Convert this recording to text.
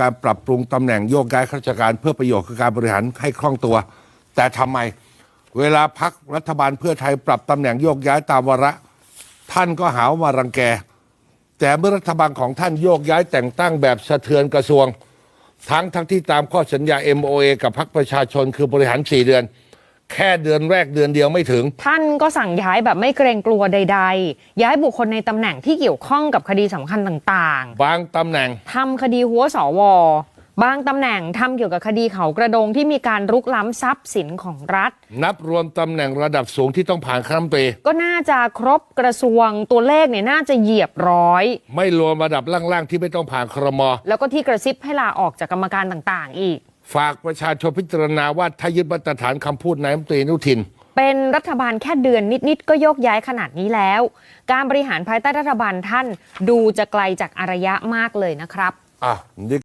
การปรับปรุงตำแหน่งโยกย้ายข้าราชการเพื่อประโยชน์คือการบริหารให้คล่องตัว แต่ทำไม เวลาพักรัฐบาลเพื่อไทยปรับตำแหน่งโยกย้ายตามวาระ ท่านก็หาว่ามารังแก แต่เมื่อรัฐบาลของท่านโยกย้ายแต่งตั้งแบบสะเทือนกระทรวง ทั้งทั้งที่ตามข้อสัญญา MOA กับพรรคประชาชนคือบริหาร 4 เดือน แค่เดือนแรกเดือนเดียวไม่ถึง ท่านก็สั่งย้ายแบบไม่เกรงกลัวใด ๆ ย้ายบุคคลในตำแหน่งที่เกี่ยวข้องกับคดีสำคัญต่างบางตำแหน่ง ๆทำคดีหัวสว บางตำแหน่งทำเกี่ยวกับคดีเขากระโดงที่มีการรุกล้ำทรัพย์สินของรัฐ นับรวมตำแหน่งระดับสูงที่ต้องผ่านคณะรัฐมนตรีก็น่าจะครบกระทรวงตัวเลขเนี่ยน่าจะเหยียบร้อย ไม่รวมระดับล่างๆที่ไม่ต้องผ่านครมแล้วก็ที่กระซิบให้ลาออกจากกรรมการต่างๆ อีก ฝากประชาชนพิจารณาว่าถ้ายึดมาตรฐานคำพูดนายรัฐมนตรีอนุทิน เป็นรัฐบาลแค่เดือนนิด ๆ ก็โยกย้ายขนาดนี้แล้ว การบริหารภายใต้รัฐบาลท่านดูจะไกลจากอารยะมากเลยนะครับ อะนี่